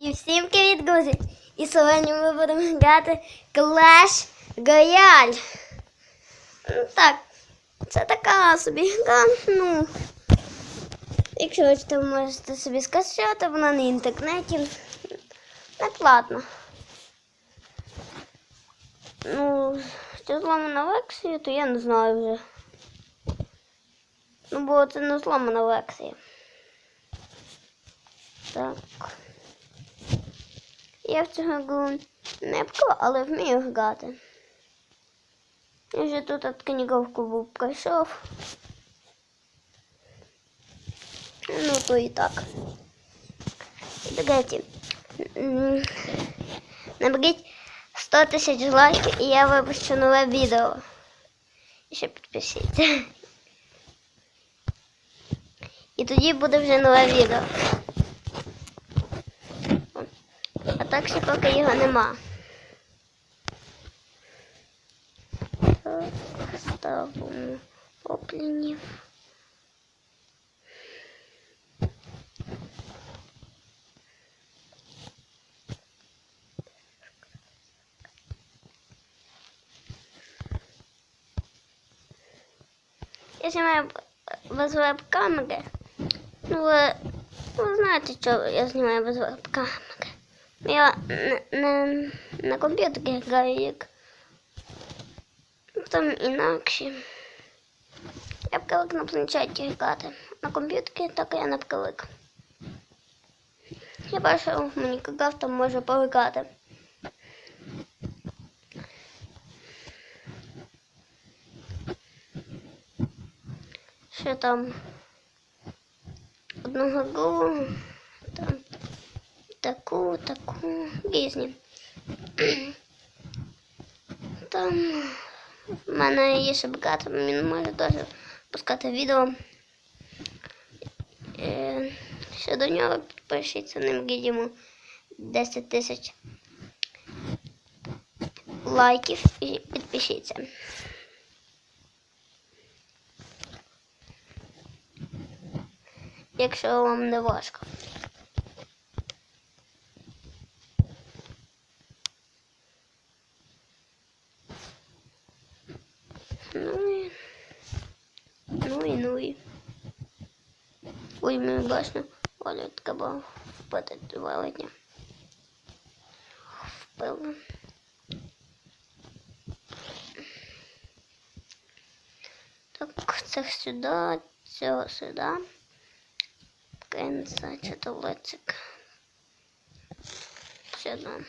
І всім привіт, друзі! І сьогодні ми будемо грати Clash Royale. Так, це така собі гра, ну. Якщо хочете, ви можете собі скачати, вона на інтернеті. Не платно. Ну, що зламана версія, то я не знаю вже. Ну, бо це не зламана версія. Так. Я в цю гру не про, але вмію грати. Я вже тут от книговку був пройшов. Ну, то і так. М, Наберіть 100 тисяч лайків і я випущу нове відео. І ще підпишіться. І тоді буде вже нове відео. Так ще поки його нема. Ставимо оплінів. Я знімаю без веб-камери. Ну, ви, ви знаєте, що я знімаю без веб-камери. Я на, на, на комп'ютері граю як там інакше. Я привик на планшеті грати. На комп'ютері так я не. Я бачу, мені грав там може повикати. Що там? Одного там таку, таку, різні. Там в мене є ще брат, він може теж пускати відео. Е, ще до нього підпишіться, ним йому 10 тисяч лайків і підпишіться. Якщо вам не важко. Ну і. Ну і ну і. Ой, мені бачно. Оля треба впити велетня. Впили. Так, це сюди, цього сюди. Кенса, чи то лецик. Сюди.